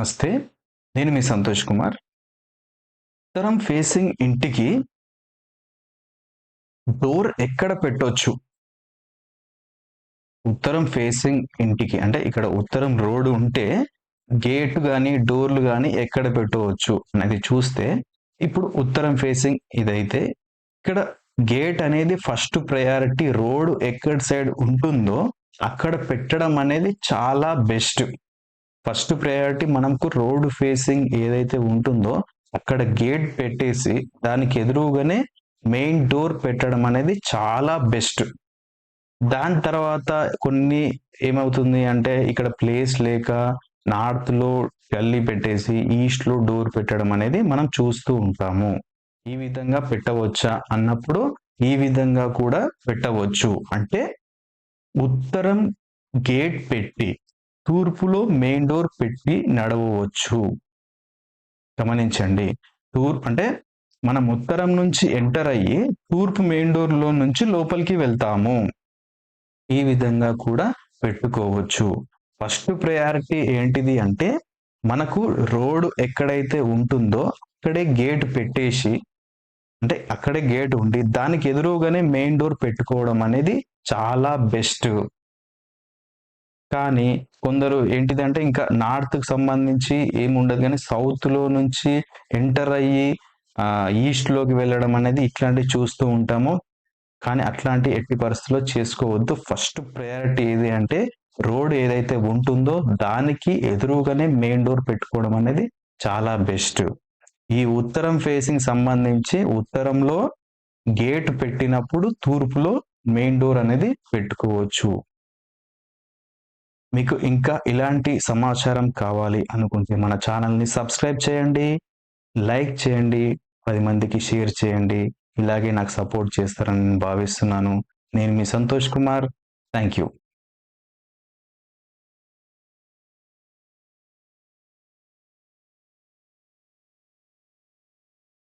నమస్తే నేను మీ సంతోష్ కుమార్. ఉత్తరం ఫేసింగ్ ఇంటికి డోర్ ఎక్కడ పెట్టొచ్చు? ఉత్తరం ఫేసింగ్ ఇంటికి అంటే ఇక్కడ ఉత్తరం రోడ్డు ఉంటే గేట్ కానీ డోర్లు కానీ ఎక్కడ పెట్టవచ్చు అనేది చూస్తే ఇప్పుడు ఉత్తరం ఫేసింగ్ ఇదైతే ఇక్కడ గేట్ అనేది ఫస్ట్ ప్రయారిటీ రోడ్ ఎక్కడ సైడ్ ఉంటుందో అక్కడ పెట్టడం అనేది చాలా బెస్ట్. ఫస్ట్ ప్రయారిటీ మనకు రోడ్ ఫేసింగ్ ఏదైతే ఉంటుందో అక్కడ గేట్ పెట్టేసి దానికి ఎదురుగానే మెయిన్ డోర్ పెట్టడం అనేది చాలా బెస్ట్. దాని తర్వాత కొన్ని ఏమవుతుంది అంటే ఇక్కడ ప్లేస్ లేక నార్త్లో గల్లీ పెట్టేసి ఈస్ట్లో డోర్ పెట్టడం అనేది మనం చూస్తూ ఉంటాము. ఈ విధంగా పెట్టవచ్చా అన్నప్పుడు ఈ విధంగా కూడా పెట్టవచ్చు. అంటే ఉత్తరం గేట్ పెట్టి తూర్పులో మెయిన్ డోర్ పెట్టి నడవవచ్చు. గమనించండి. తూర్పు అంటే మనం ఉత్తరం నుంచి ఎంటర్ అయ్యి తూర్పు మెయిన్ డోర్లో నుంచి లోపలికి వెళ్తాము. ఈ విధంగా కూడా పెట్టుకోవచ్చు. ఫస్ట్ ప్రయారిటీ ఏంటిది అంటే మనకు రోడ్ ఎక్కడైతే ఉంటుందో అక్కడే గేట్ పెట్టేసి అంటే అక్కడే గేట్ ఉండి దానికి ఎదురుగానే మెయిన్ డోర్ పెట్టుకోవడం అనేది చాలా బెస్ట్ కానీ కొందరు ఏంటిదంటే ఇంకా నార్త్కి సంబంధించి ఏమి ఉండదు కానీ సౌత్లో నుంచి ఎంటర్ అయ్యి ఈస్ట్లోకి వెళ్ళడం అనేది ఇట్లాంటివి చూస్తూ ఉంటాము. కానీ అట్లాంటి ఎట్టి పరిస్థితుల్లో చేసుకోవద్దు. ఫస్ట్ ప్రయారిటీ ఏది అంటే రోడ్ ఏదైతే ఉంటుందో దానికి ఎదురుగానే మెయిన్ డోర్ పెట్టుకోవడం అనేది చాలా బెస్ట్. ఈ ఉత్తరం ఫేసింగ్ సంబంధించి ఉత్తరంలో గేట్ పెట్టినప్పుడు తూర్పులో మెయిన్ డోర్ అనేది పెట్టుకోవచ్చు. మీకు ఇంకా ఇలాంటి సమాచారం కావాలి అనుకుంటే మన ఛానల్ని సబ్స్క్రైబ్ చేయండి లైక్ చేయండి పది మందికి షేర్ చేయండి. ఇలాగే నాకు సపోర్ట్ చేస్తారని నేను భావిస్తున్నాను. నేను మీ సంతోష్ కుమార్. Thank you.